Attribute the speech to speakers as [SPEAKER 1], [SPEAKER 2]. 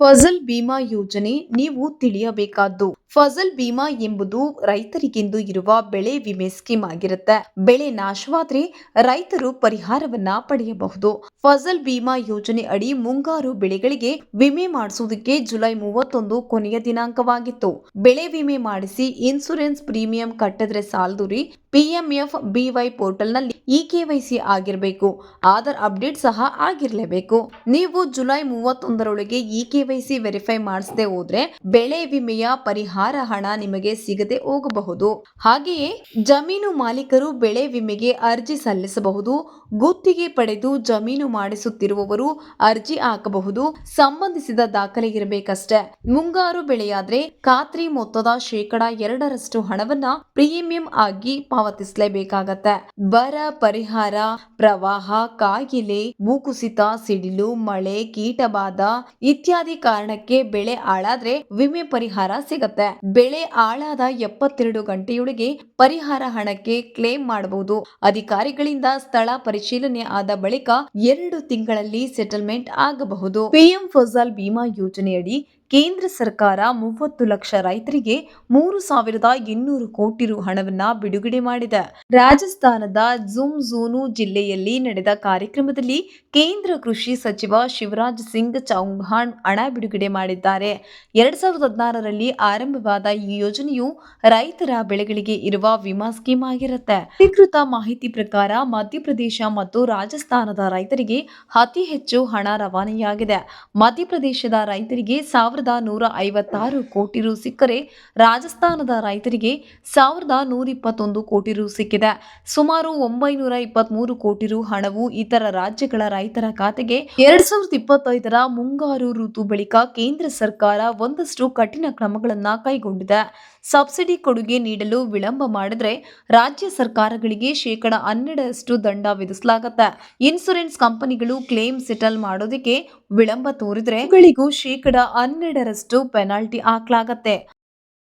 [SPEAKER 1] ಫಸಲ್ ಬಿಮಾ ಯೋಜನೆ ನೀವು ತಿಳಿಯಬೇಕಾದ್ದು. ಫಸಲ್ ಬಿಮಾ ಎಂಬುದು ರೈತರಿಗೆಂದು ಇರುವ ಬೆಳೆ ವಿಮೆ ಸ್ಕೀಮ್ ಆಗಿರುತ್ತೆ. ಬೆಳೆ ನಾಶವಾದ್ರೆ ರೈತರು ಪರಿಹಾರವನ್ನ ಪಡೆಯಬಹುದು. ಫಸಲ್ ಬಿಮಾ ಯೋಜನೆ ಅಡಿ ಮುಂಗಾರು ಬೆಳೆಗಳಿಗೆ ವಿಮೆ ಮಾಡಿಸುವುದಕ್ಕೆ ಜುಲೈ ಮೂವತ್ತೊಂದು ಕೊನೆಯ ದಿನಾಂಕವಾಗಿತ್ತು. ಬೆಳೆ ವಿಮೆ ಮಾಡಿಸಿ ಇನ್ಸೂರೆನ್ಸ್ ಪ್ರೀಮಿಯಂ ಕಟ್ಟಿದ್ರೆ ಸಾಲದು ರೀ. ಪಿಎಂಎಫ್ ಬಿವೈ ಪೋರ್ಟಲ್ನಲ್ಲಿ ಇ ಕೆವೈಸಿ ಆಗಿರಬೇಕು. ಆಧಾರ್ ಅಪ್ಡೇಟ್ ಸಹ ಆಗಿರಲೇಬೇಕು. ನೀವು ಜುಲೈ ಮೂವತ್ತೊಂದರೊಳಗೆ ಇ ಕೆವೈಸಿ ವೆರಿಫೈ ಮಾಡಿಸದೆ ಹೋದ್ರೆ ಬೆಳೆ ವಿಮೆಯ ಪರಿಹಾರ ಹಣ ನಿಮಗೆ ಸಿಗದೆ ಹೋಗಬಹುದು. ಹಾಗೆಯೇ ಜಮೀನು ಮಾಲೀಕರು ಬೆಳೆ ವಿಮೆಗೆ ಅರ್ಜಿ ಸಲ್ಲಿಸಬಹುದು. ಗುತ್ತಿಗೆ ಪಡೆದು ಜಮೀನು ಮಾಡಿಸುತ್ತಿರುವವರು ಅರ್ಜಿ ಹಾಕಬಹುದು. ಸಂಬಂಧಿಸಿದ ದಾಖಲೆ ಇರಬೇಕಷ್ಟೇ. ಮುಂಗಾರು ಬೆಳೆಯಾದ್ರೆ ಖಾತ್ರಿ ಮೊತ್ತದ ಶೇಕಡ ಎರಡರಷ್ಟು ಹಣವನ್ನ ಪ್ರೀಮಿಯಂ ಆಗಿ ಪಾವತಿಸಲೇಬೇಕಾಗತ್ತೆ. ಬರ ಪರಿಹಾರ, ಪ್ರವಾಹ, ಕಾಯಿಲೆ, ಭೂಕುಸಿತ, ಸಿಡಿಲು, ಮಳೆ, ಕೀಟಬಾಧ ಇತ್ಯಾದಿ ಕಾರಣಕ್ಕೆ ಬೆಳೆ ಹಾಳಾದ್ರೆ ವಿಮೆ ಪರಿಹಾರ ಸಿಗತ್ತೆ. ಬೆಳೆ ಹಾಳಾದ ಎಪ್ಪತ್ತೆರಡು ಗಂಟೆಯೊಳಗೆ ಪರಿಹಾರ ಹಣಕ್ಕೆ ಕ್ಲೇಮ್ ಮಾಡಬಹುದು ಅಧಿಕಾರಿಗಳಿಂದ ಸ್ಥಳ ಪರಿಶೀಲನೆ ಆದ ಬಳಿಕ ಎರಡು ತಿಂಗಳಲ್ಲಿ ಸೆಟಲ್ಮೆಂಟ್ ಆಗಬಹುದು. ಪಿಎಂ ಫಸಲ್ ಬಿಮಾ ಯೋಜನೆಯಡಿ ಕೇಂದ್ರ ಸರ್ಕಾರ ಮೂವತ್ತು ಲಕ್ಷ ರೈತರಿಗೆ ಮೂರು ಸಾವಿರದ ಇನ್ನೂರು ಕೋಟಿ ರು ಹಣವನ್ನ ಬಿಡುಗಡೆ ಮಾಡಿದೆ. ರಾಜಸ್ಥಾನದ ಜುಮ್ ಝೂನು ಜಿಲ್ಲೆಯಲ್ಲಿ ನಡೆದ ಕಾರ್ಯಕ್ರಮದಲ್ಲಿ ಕೇಂದ್ರ ಕೃಷಿ ಸಚಿವ ಶಿವರಾಜ್ ಸಿಂಗ್ ಚೌಹಾಣ್ ಹಣ ಬಿಡುಗಡೆ ಮಾಡಿದ್ದಾರೆ. ಎರಡ್ ಸಾವಿರದ ಹದಿನಾರರಲ್ಲಿ ಆರಂಭವಾದ ಈ ಯೋಜನೆಯು ರೈತರ ಬೆಳೆಗಳಿಗೆ ಇರುವ ವಿಮಾ ಸ್ಕೀಮ್ ಆಗಿರುತ್ತೆ. ಅಧಿಕೃತ ಮಾಹಿತಿ ಪ್ರಕಾರ ಮಧ್ಯಪ್ರದೇಶ ಮತ್ತು ರಾಜಸ್ಥಾನದ ರೈತರಿಗೆ ಅತಿ ಹೆಚ್ಚು ಹಣ ರವಾನೆಯಾಗಿದೆ. ಮಧ್ಯಪ್ರದೇಶದ ರೈತರಿಗೆ ಸಾವಿರದ ನೂರ ಐವತ್ತಾರು ಕೋಟಿ ರು ಸಿಕ್ಕರೆ ರಾಜಸ್ಥಾನದ ರೈತರಿಗೆ ಸಾವಿರದ ನೂರ ಇಪ್ಪತ್ತೊಂದು ಕೋಟಿ ರು ಸಿಕ್ಕಿದೆ. ಸುಮಾರು ಒಂಬೈನೂರ ಇಪ್ಪತ್ಮೂರು ಕೋಟಿ ರು ಹಣವು ಇತರ ರಾಜ್ಯಗಳ ರೈತರ ಖಾತೆಗೆ ಎರಡ್ ಸಾವಿರದ ಇಪ್ಪತ್ತೈದರ ಮುಂಗಾರು ಋತು ಬಳಿಕ ಕೇಂದ್ರ ಸರ್ಕಾರ ಒಂದಷ್ಟು ಕಠಿಣ ಕ್ರಮಗಳನ್ನ ಕೈಗೊಂಡಿದೆ. ಸಬ್ಸಿಡಿ ಕೊಡುಗೆ ನೀಡಲು ವಿಳಂಬ ಮಾಡಿದ್ರೆ ರಾಜ್ಯ ಸರ್ಕಾರಗಳಿಗೆ ಶೇಕಡ ಹನ್ನೆರಡರಷ್ಟು ದಂಡ ವಿಧಿಸಲಾಗುತ್ತೆ. ಇನ್ಸೂರೆನ್ಸ್ ಕಂಪನಿಗಳು ಕ್ಲೇಮ್ ಸೆಟಲ್ ಮಾಡೋದಕ್ಕೆ ವಿಳಂಬ ತೋರಿದ್ರೆ ಗಳಿಗೂ ಶೇಕಡ ಹನ್ನೆರಡರಷ್ಟು ಪೆನಾಲ್ಟಿ ಹಾಕ್ಲಾಗತ್ತೆ.